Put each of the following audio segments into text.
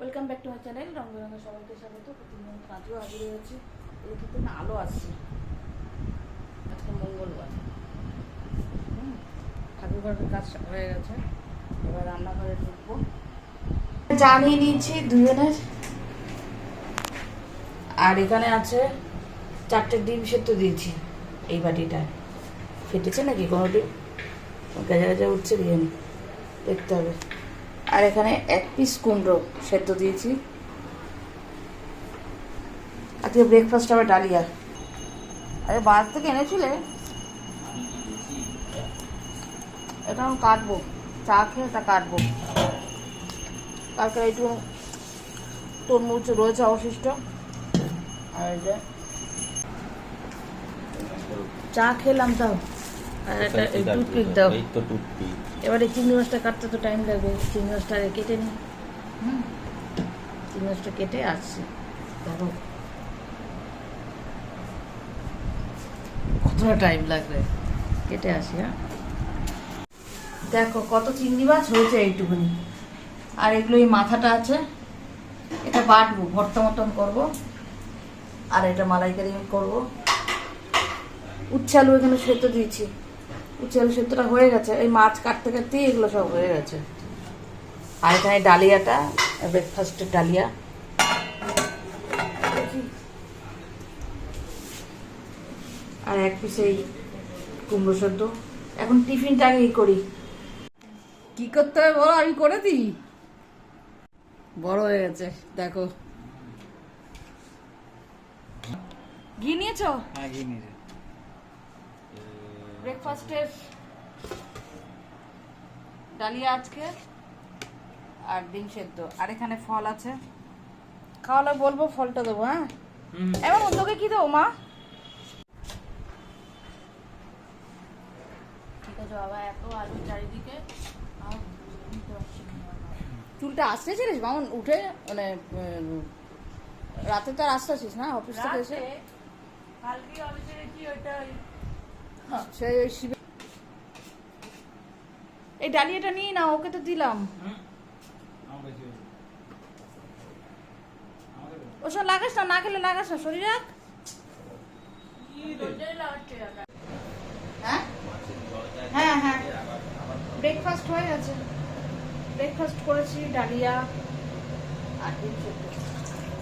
Welcome back to my channel রঙ বেরঙের সবাইকে স্বাগত। প্রতিদিন কাজও হয়েছে এই কিন্তু না, আলো আসছে আজকে মঙ্গলবার। হুম, ঠাকুর ঘরের কাজ হয়ে গেছে। এবার রান্নাঘরে ঢুকবো। জানিয়ে নিয়েছি দুজনের। আর এখানে আছে চারটে ডিম সেদ্ধ দিয়েছি এই বাটিটায়। ফেটেছে নাকি কোনো ডিম? গেজা গেজা উঠছে দিয়ে দেখতে হবে। আর এখানে এক পিস কুমড়ো সেদ্ধ দিয়েছি। আজকে ব্রেকফাস্ট হবে ডালিয়া। আরে বাজার থেকে এনেছিলে? এটা আমি কাটবো। চা খেয়ে এটা কাটবো। কালকে একটু তরমুজ রয়েছে অবশিষ্ট। আর যে চা খেলাম তাও। আর একটা টুথপিক দাও এই তো টুথপিক এবারে চিংড়ি মাছটা কাটতে তো টাইম লাগবে। চিংড়ি মাছটা কেটে হুম। চিংড়ি মাছটা কেটে আসছি। দেখো। কতটা টাইম লাগবে? কেটে আসি হ্যাঁ? দেখো কত চিংড়ি মাছ হয়েছে এইটুকুনি। আর এগুলো এই মাথাটা আছে। এটা বাটবো ভর্তা মতন করব। আর এটা মালাইকারি করব। উচ্ছে আলু এখানে সেদ্ধ দিয়েছি। উচ্ছে আলু সেদ্ধটা হয়ে গেছে এই মাছ কাটতে কাটতেই এগুলো সব হয়ে গেছে। আর এখানে ডালিয়াটা ব্রেকফাস্টের ডালিয়া। আর এক পিস এই কুমড়ো সেদ্ধ। এখন টিফিনটা আগেই করি। কি করতে হবে বলো? আমি করে দিই। বড় হয়ে গেছে দেখো। ঘি নিয়েছো? হ্যাঁ ঘি নিয়েছে। ব্রেকফাস্টের ডালিয়া আজকে আর ডিম সেদ্ধ। আর এখানে ফল আছে। খাওয়ালে বলব ফলটা দেবো হ্যাঁ? এবার অন্যকে কি দেবো মা? ঠিক আছে বাবা এত আলু চারিদিকে চুলটা আসতেছিলিস মামন? উঠে মানে রাতে তো আর আসতেছিস না অফিস থেকে এসে? কালকে অফিসে গেছি ওইটা এই ডালিয়াটা নিয়ে না ওকে তো দিলাম। ওসব লাগাস না না খেলে লাগাস না, শরীর। হ্যাঁ? হ্যাঁ হ্যাঁ। ব্রেকফাস্ট হয়ে গেছে। ব্রেকফাস্ট করেছি, ডালিয়া আর ডিম সেদ্ধ।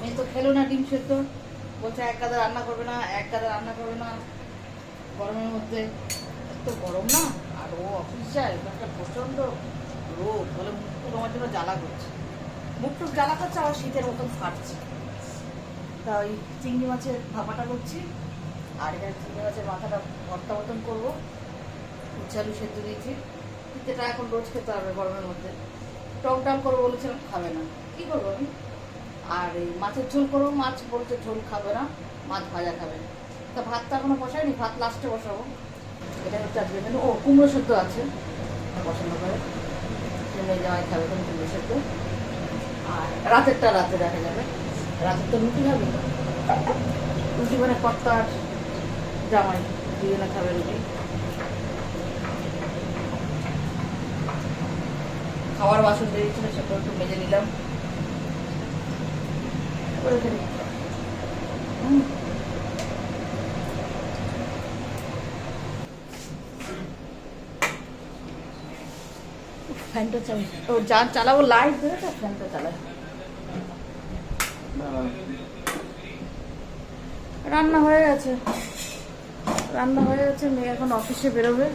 মেয়ে তো খেলো না ডিম সেদ্ধ। বলছে এক গাদা রান্না করবে না, এক গাদা রান্না করবে না। গরমের মধ্যে এত গরম না? আর ও অফিস যায় একটা প্রচণ্ড রোদ, বলে মুখ টুক আমার জন্য জ্বালা করছে। মুখ টুক জ্বালা করছে, আবার শীতের মতন ফাটছে। তা ওই চিংড়ি মাছের ভাপাটা করছি, আর এখানে চিংড়ি মাছের মাথাটা ভর্তা মতন করব। উচ্ছে আলু সেদ্ধ দিয়েছি। যেটা এখন রোজ খেতে হবে গরমের মধ্যে। টক ডাল করব বলেছিলাম, খাবে না। কি করব আমি? আর এই মাছের ঝোল করব, মাছ বলছে ঝোল খাবে না, মাছ ভাজা খাবে। তা ভাতটা এখনও বসাইনি ভাত লাস্টে বসাবো। এটা হচ্ছে আজকে মেনু ও, কুমড়ো সেদ্ধ আছে। পছন্দ করে মেয়ে জামাই খাবে তখন কুমড়ো সেদ্ধ। আর রাতেরটা রাতে দেখা যাবে। রাতের তো রুটি খাবে। রুটি মানে কর্তা আর জামাই, দুজনে খাবে রুটি। খাওয়ার বাসন বেরিয়েছিল সেটা একটু মেজে নিলাম। করে ফেলি হুম। ফ্যানটা চালাবো লাইট ধরে তো ফ্যানটা রান্না হয়ে গেছে। রান্না হয়ে গেছে, মেয়ে এখন অফিসে বেরোবে।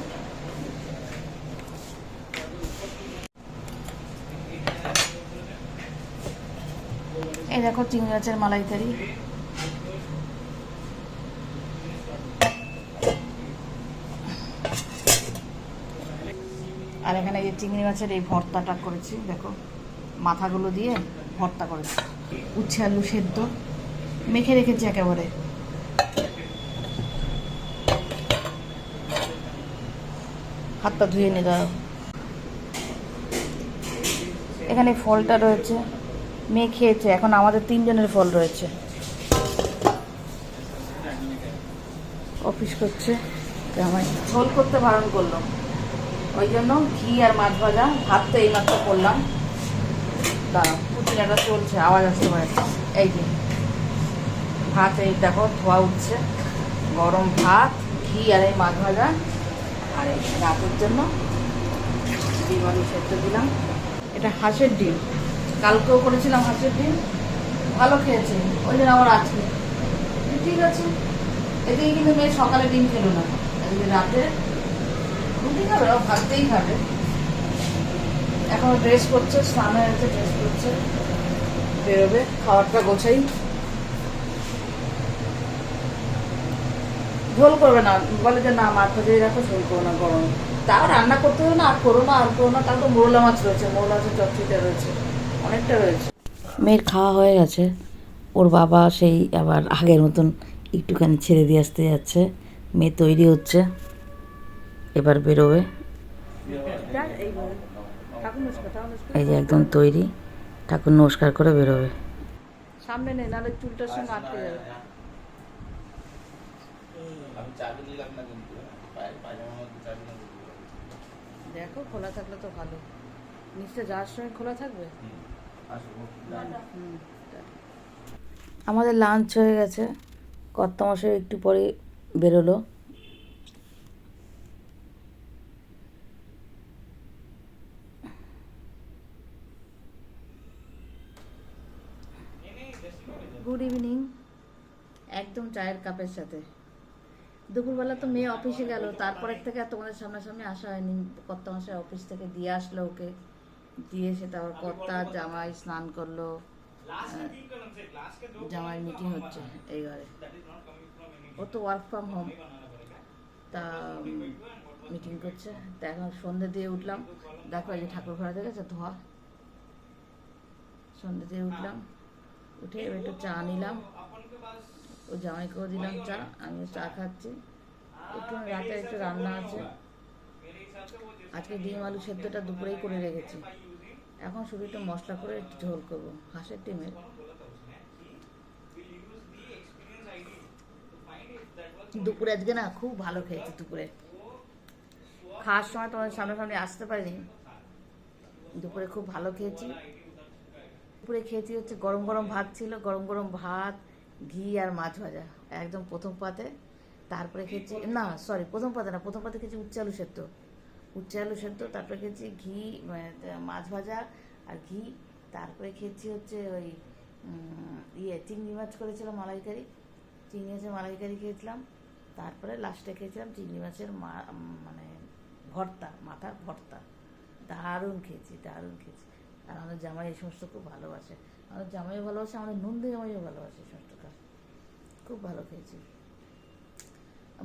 এই দেখো চিংড়ি মালাইকারি আর এখানে এই যে চিংড়ি মাছের এই ভর্তাটা করেছি, দেখো, মাথাগুলো দিয়ে ভর্তা করেছি। উচ্ছে আলু সেদ্ধ, মেখে রেখেছি একেবারে। হাতটা ধুয়ে নি দাও এখানে ফলটা রয়েছে মেয়ে খেয়েছে এখন আমাদের তিনজনের ফল রয়েছে। অফিস করছে, জামাই। ঝোল করতে বারণ করল। ওই জন্য ঘি আর মাছ ভাজা, ভাত তো এইমাত্র করলাম। দাঁড়াও চুলাটা চলছে, আওয়াজ আসতে পারে। এই যে, ভাত এই দেখো, ধোয়া উঠছে। গরম ভাত, ঘি আর এই মাছ ভাজা। আর এই রাতের জন্য ডিম সেদ্ধ দিলাম। এটা হাঁসের ডিম। কালকেও করেছিলাম হাঁসের ডিম। ভালো খেয়েছে, ওই জন্য আমার আজকে। ঠিক আছে। এদিকে কিন্তু মেয়ে সকালে ডিম খেলো না। এদিকে রাতে এখন ড্রেস করছে, স্নান হয়ে গেছে ড্রেস করছে, বেরোবে, খাবারটা গোছাই। ঝোল করবে না, বলে যে না মাছ ভাজিয়ে রাখো, ঝোল করো না, গরম। তাও রান্না করতে হবে না, আর করো না, আর করো না তাও তো মোরলা মাছ রয়েছে, মোরলা মাছের চচ্চড়িটা রয়েছে, অনেকটা রয়েছে। মেয়ের খাওয়া হয়ে গেছে। ওর বাবা সেই আবার আগের মতন একটুখানি ছেড়ে দিয়ে আসতে যাচ্ছে, মেয়ে তৈরি হচ্ছে। এবার বেরোবে। এই যে একদম তৈরি ঠাকুর নমস্কার করে বেরোবে। সামনে নেই নাহলে চুলটার সঙ্গে আটকে যাবে। দেখো খোলা থাকলে তো ভালো। নিচটা যাওয়ার সময় খোলা থাকবে? আমাদের লাঞ্চ হয়ে গেছে। কর্তামশাই একটু পরে বেরোলো গুড ইভিনিং একদম চায়ের কাপের সাথে। দুপুরবেলা তো মেয়ে অফিসে গেল, তারপরের থেকে আর তোমাদের সামনাসামনি আসা হয়নি। কর্তা মশাই অফিস থেকে দিয়ে আসলো ওকে। দিয়ে এসে তারপর কর্তা, জামাই স্নান করল। জামাই মিটিং হচ্ছে এই ঘরে ও তো ওয়ার্ক ফ্রম হোম তা মিটিং করছে। তা এখন সন্ধে দিয়ে উঠলাম। দেখো এই যে ঠাকুর ঘরে দেখেছে? ধোয়া। সন্ধে দিয়ে উঠলাম। উঠে একটু চা নিলাম। ও জামাইকেও দিলাম চা, আমিও চা খাচ্ছি। একটু রাতে একটু রান্না আছে। আজকে ডিম আলু সেদ্ধটা দুপুরেই করে রেখেছি। এখন শুধু একটু মশলা করে একটু ঝোল করব, হাঁসের ডিমের। দুপুরে আজকে না খুব ভালো খেয়েছি দুপুরে। খাওয়ার সময় তোমার সামনাসামনি আসতে পারিনি। দুপুরে খুব ভালো খেয়েছি। দুপুরে খেয়েছি হচ্ছে গরম গরম ভাত ছিল, গরম গরম ভাত ঘি আর মাছ ভাজা একদম প্রথম পাতে। তারপরে খেয়েছি না সরি প্রথম পাতে না প্রথম পাতে খেয়েছি উচ্চ আলু সেদ্ধ। উচ্চ আলু সেদ্ধ তারপরে খেয়েছি ঘি মাছ ভাজা আর ঘি। তারপরে খেয়েছি হচ্ছে ওই ইয়ে চিংড়ি মাছ করেছিলাম মালাইকারি। চিংড়ি মাছের মালাইকারি খেয়েছিলাম। তারপরে লাস্টে খেয়েছিলাম চিংড়ি মাছের মা- মানে ভর্তা মাথার ভর্তা। দারুণ খেয়েছি দারুণ খেয়েছি। আর আমাদের জামাই এই সমস্ত খুব ভালোবাসে। আমাদের জামাইও ভালোবাসে, আমাদের নন্দী জামাইও ভালোবাসে এই সমস্ত কাজ। খুব ভালো খেয়েছি।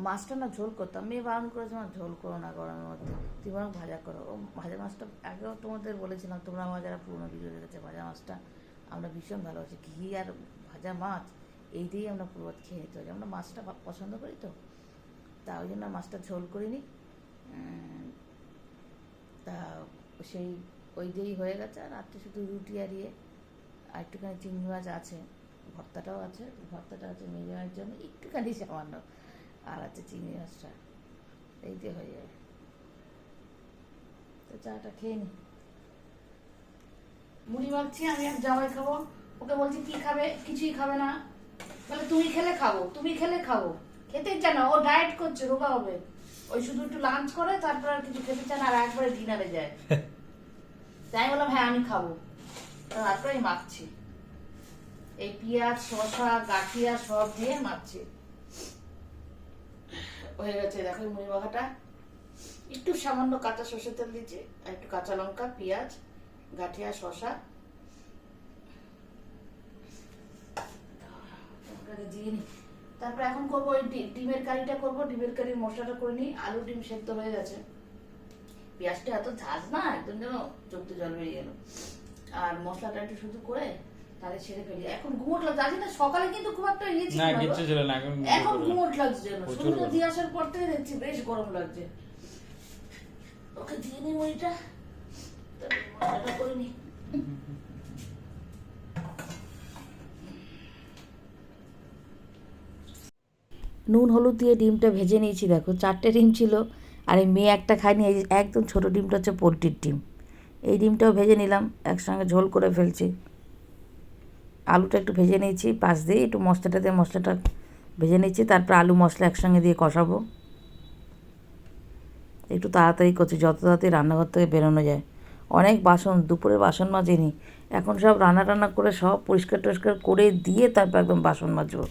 মাছটা না ঝোল করতাম মেয়ে বারণ করেছে আমার ঝোল করো না, গরমের মধ্যে। তুই বরং ভাজা করো। ও ভাজা মাছটা আগেও তোমাদের বলেছিলাম, তোমরা আমার যারা পুরোনো ভিডিও দেখেছে, ভাজা মাছটা আমরা ভীষণ ভালোবাসি। ঘি আর ভাজা মাছ এই দিয়েই আমরা পুরো খেয়ে নিতে পারি। আমরা মাছটা পছন্দ করি তো। তা ওই জন্য মাছটা ঝোল করিনি। তা সেই ওই দিয়েই হয়ে গেছে আর রাত্রে শুধু রুটি আর ইয়ে আর একটুখানি চিংড়ি মাছ আছে ভর্তাটাও আছে ভর্তাটা আছে জামাইয়ের জন্য একটুখানি সামান্য আর আছে চিংড়ি মাছটা এই দিয়ে হয়ে যাবে তো চাটা খেয়ে নি। মুড়ি মাখছি আমি আর জামাই খাব ওকে বলছি কি খাবে কিছুই খাবে না বলে তুমি খেলে খাব তুমি খেলে খাব খেতে চায় না ও ডায়েট করছে রোগা হবে ওই শুধু একটু লাঞ্চ করে তারপর আর কিছু খেতে চায় না আর একবারে ডিনারে যায়। তাই বললাম হ্যাঁ আমি খাব। তারপরে আমি মাখছি। এই পেঁয়াজ, শসা গাঠিয়া সব দিয়ে মাখছি। হয়ে গেছে, দেখো মুড়ি মাখাটা। একটু সামান্য কাঁচা সর্ষের তেল দিচ্ছি, আর একটু কাঁচা লঙ্কা, পেঁয়াজ গাঠিয়া শসা। তারপর এখন করব ওই ডিমের কারিটা করব, ডিমের কারির মশলাটা করে নিই। আলু ডিম সেদ্ধ হয়ে গেছে। পেঁয়াজটা এত ঝাঁজ না একদম যেন চোখতে জল বেরিয়ে গেল। আর মশলাটা একটু শুধু করে তাহলে ছেড়ে ফেলি। এখন ঘুমোট লাগছে আজ না সকালে কিন্তু খুব একটা ইয়ে ছিল না কিচ্ছু ছিল না এখন এখন ঘুমোট লাগছে যেন। দিয়ে আসার পর থেকে দেখছি বেশ গরম লাগছে। ওকে দিয়ে নি মুড়িটা। তারপর মশলাটা করে নি। নুন হলুদ দিয়ে ডিমটা ভেজে নিয়েছি দেখো। চারটে ডিম ছিল। আর এই মেয়ে একটা খায়নি, এই একদম ছোটো ডিমটা হচ্ছে পোলট্রির ডিম। এই ডিমটাও ভেজে নিলাম, একসঙ্গে ঝোল করে ফেলছি। আলুটা একটু ভেজে নিয়েছি, পাশ দিয়ে একটু মশলাটা দিয়ে মশলাটা ভেজে নিচ্ছি তারপর আলু মশলা একসঙ্গে দিয়ে কষাবো। একটু তাড়াতাড়ি করছি, যত তাড়াতাড়ি রান্নাঘর থেকে বেরোনো যায়। অনেক বাসন দুপুরে বাসন মাজিনি। এখন সব রান্না টান্না করে সব পরিষ্কার টরিষ্কার করে দিয়ে তারপর একদম বাসন মাজবো।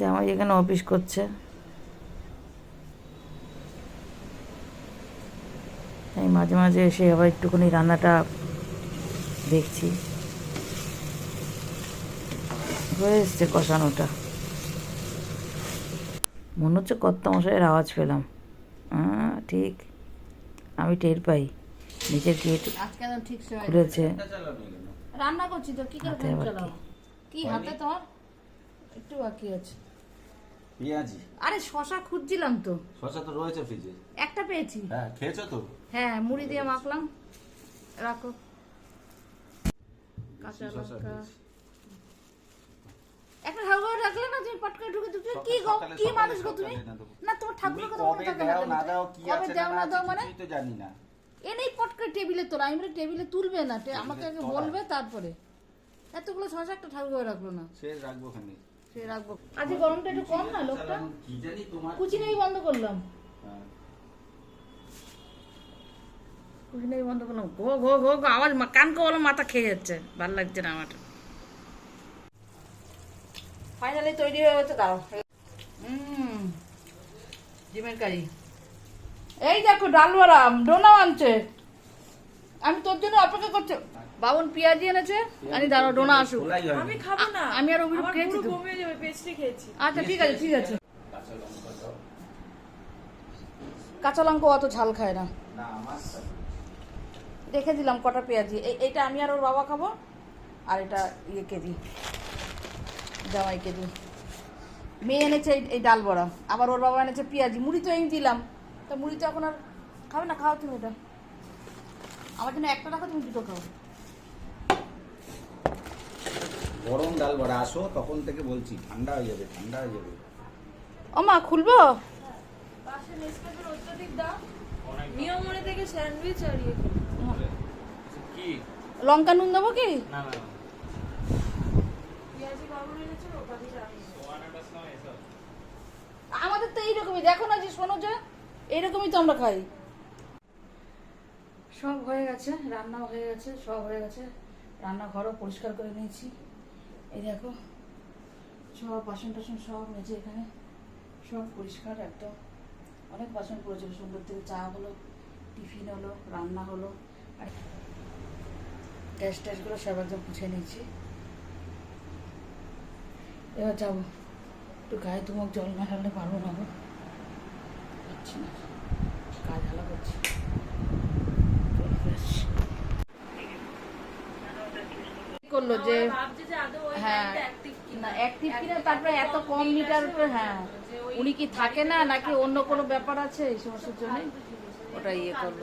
জামাই এখানে অফিস করছে। আমি মাঝে মাঝে এসে আবার একটুখানি রান্নাটা দেখছি। হয়ে এসছে কষানোটা। মনে হচ্ছে কর্তা মশাইয়ের আওয়াজ পেলাম। ঠিক। আমি টের পাই। নিচের গেট খুলেছে? রান্না করছি তো কি করে কি হাতে তোমার? একটু বাকি আছে। পেঁয়াজি। আরে শশা খুঁজছিলাম তো। শসা তো রয়েছে ফ্রিজে একটা পেয়েছি। হ্যাঁ খেয়েছো তো? হ্যাঁ মুড়ি দিয়ে মাখলাম। রাখো। কাঁচা লঙ্কা। একটা ঠাকুর রাখলে না তুমি পট করে ঢুকে তুমি কি গো কি মানুষ গো তুমি? না তোমার তুমি ঠাকুরের কথা মনে থাকে না না তো? দাও কি আছে না দাও না দাও মানে? তো জানি না। এনেই পট করে টেবিলে তোলা আমি বলি টেবিলে তুলবে না। আমাকে আগে বলবে তারপরে। এতগুলো শশা একটা ঠাকুর করে রাখল না। সে রাখব ওখানে। সে রাখব। আজকে গরমটা একটু কম না লোকটা? কি জানি তোমার কুচি নেই বন্ধ করলাম। হ্যাঁ। বন্ধ করলাম। ঘো ঘো ঘো ঘো আওয়াজ মা- বলো মাথা খেয়ে যাচ্ছে। ভালো লাগছে না আমার ফাইনালি তৈরি হয়ে গেছে দাও হুম ডিমের কারি। এই দেখো ডাল বড়াম ডোনা আনছে আমি তোর জন্য অপেক্ষা করছি বাবন পেঁয়াজি এনেছে আমি দাঁড়াও ডোনা আসুক। আমি খাব না। আমি আর অভিরূপ খেয়েছি তো। বমি যাবে পেস্ট্রি খেয়েছি। আচ্ছা ঠিক আছে ঠিক আছে। কাঁচা লঙ্কা অত ঝাল খায় না। রেখে দিলাম কটা পেঁয়াজি। এই এইটা আমি আর ওর বাবা খাব আর এটা ইয়েকে দিই জামাইকে দিই মেয়ে এনেছে এই- এই ডাল বড়া আবার ওর বাবা এনেছে পেঁয়াজি। মুড়ি তো আমি দিলাম। তা মুড়ি তো এখন আর খাবে না খাও তুমি এটা। আমার জন্য একটা রাখো তুমি দুটো খাও। গরম ডাল বড়া আসো তখন থেকে বলছি ঠান্ডা হয়ে যাবে ঠান্ডা হয়ে যাবে। ও মা খুলবো? পাশে নেসক্যাফের অত্যাধিক দাম। নিয়ম মনে থেকে স্যান্ডউইচ আর ইয়ে কি? লঙ্কা নুন দেবো কি? না না আমাদের তো এইরকমই দেখো না যে শোনো যে এইরকমই তো আমরা খাই। সব হয়ে গেছে রান্নাও হয়ে গেছে সব হয়ে গেছে। রান্নাঘরও পরিষ্কার করে নিয়েছি। এই দেখো, সব বাসন টাসন সব মেজে এখানে, সব পরিষ্কার একদম। অনেক বাসন পড়েছে, সুন্দর থেকে চা হলো, টিফিন হলো, রান্না হলো, আর গ্যাস ট্যাসগুলো সব একদম পুছে নিয়েছি। এবার যাব। একটু গায়ে তোমাকে জল না ঢাললে পারব না গো। না। কাজ ভালো করছি চলে যাচ্ছি। করল যে হ্যাঁ না অ্যাক্টিভ কিনা তারপরে এত কম মিটার উপরে হ্যাঁ। উনি কি থাকে না নাকি অন্য কোনো ব্যাপার আছে এই সমস্যার জন্য? ওটা ইয়ে করল।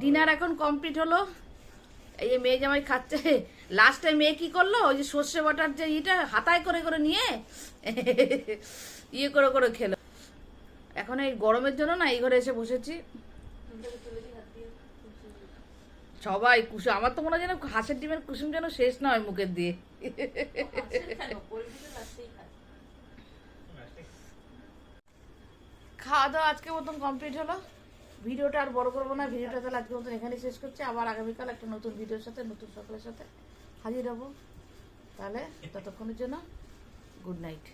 ডিনার এখন কমপ্লিট হলো। এই যে মেয়ে জামাই খাচ্ছে লাস্টে মেয়ে কি করল? ওই যে সর্ষে বাটার যে ইটা হাতায় করে করে নিয়ে ইয়ে করে করে খেলো। এখন এই গরমের জন্য না এই ঘরে এসে বসেছি। সবাই কুসুম, আমার তো মনে হয় যেন হাঁসের ডিমের কুসুম যেন শেষ না হয় মুখের দিয়ে। খাওয়া দাওয়া আজকে মতন কমপ্লিট হলো। ভিডিওটা আর বড় করব না, ভিডিওটা তাহলে আজকে মতন এখানেই শেষ করছি। আবার আগামীকাল একটা নতুন ভিডিওর সাথে, নতুন সকলের সাথে হাজির হব। তাহলে ততক্ষণের জন্য গুড নাইট